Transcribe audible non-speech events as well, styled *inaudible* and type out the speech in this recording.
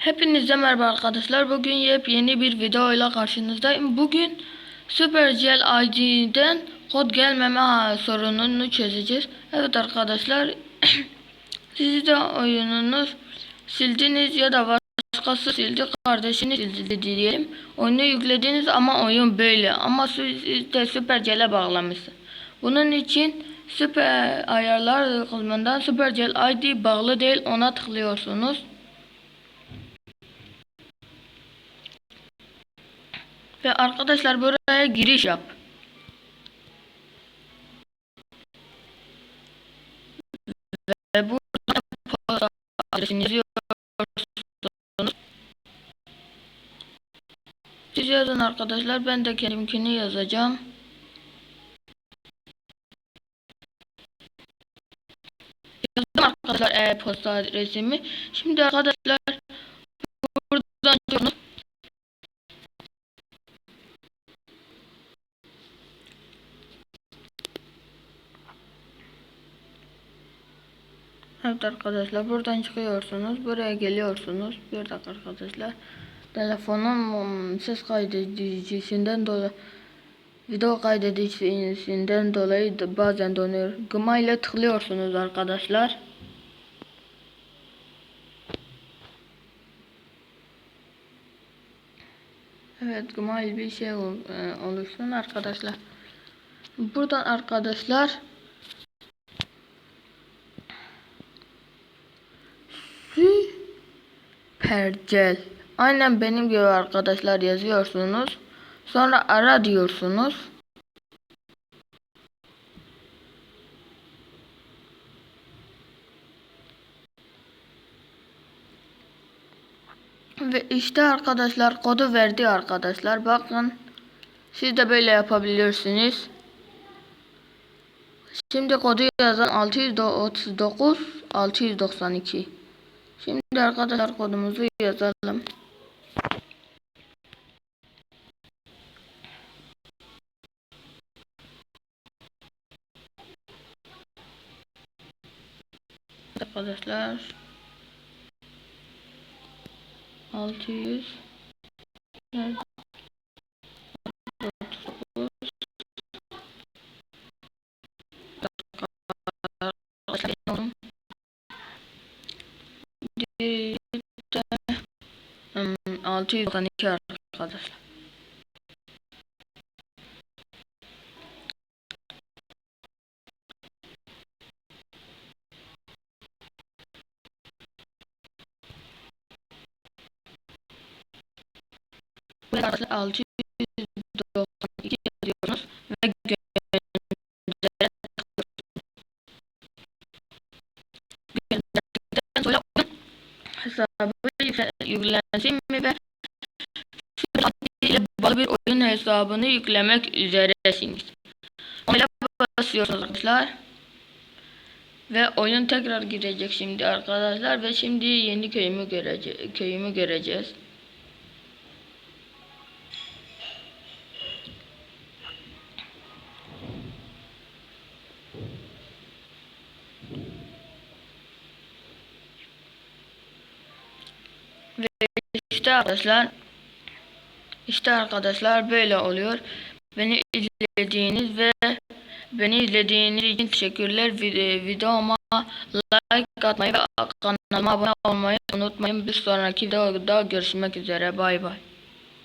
Hepinize merhaba arkadaşlar. Bugün yepyeni bir video ile karşınızdayım. Bugün Supercell ID'den kod gelmeme sorununu çözeceğiz. Evet arkadaşlar. *clears throat* Siz de oyununuz sildiniz ya da başkası sildi, kardeşiniz sildi diyelim. Oyunu yüklediniz ama oyun böyle. Ama siz de Supercell'e bağlamışsınız. Bunun için Süper ayarlar kısmından Supercell ID bağlı değil ona tıklıyorsunuz. Ve arkadaşlar buraya giriş yap. Ve burada posta adresinizi yazıyorsunuz. Siz yazın arkadaşlar. Ben de kendimkini yazacağım. Yazdım arkadaşlar e-posta adresimi. Şimdi arkadaşlar buradan çıkıyorsunuz. Evet arkadaşlar buradan çıkıyorsunuz. Buraya geliyorsunuz. Bir dakika arkadaşlar. Telefonum um, ses kaydedicisinden dolayı video kaydedicisinden dolayı da bazen donuyor. Gma ile tıklıyorsunuz arkadaşlar. Evet ile bir şey e, oluşsun arkadaşlar. Buradan arkadaşlar Percel. Aynen benim gibi arkadaşlar yazıyorsunuz. Sonra ara diyorsunuz. Ve işte arkadaşlar kodu verdi arkadaşlar. Bakın. Siz de böyle yapabilirsiniz. Şimdi kodu yazan 639 692. Şimdi arkadaşlar kodumuzu yazalım. Arkadaşlar 600 Hmm, 692 arkadaşlar. Arkadaşlar 692 yüklensin mi ve ile bağlı bir oyun hesabını yüklemek üzeresiniz. Ona basıyorsunuz arkadaşlar. Ve oyun tekrar girecek şimdi arkadaşlar ve şimdi yeni köyümü görece köyümü göreceğiz. Ve işte arkadaşlar işte arkadaşlar böyle oluyor. Beni izlediğiniz ve beni izlediğiniz için teşekkürler. Vid- Videoma like atmayı ve kanalıma abone olmayı unutmayın. Bir sonraki videoda görüşmek üzere. Bay bay.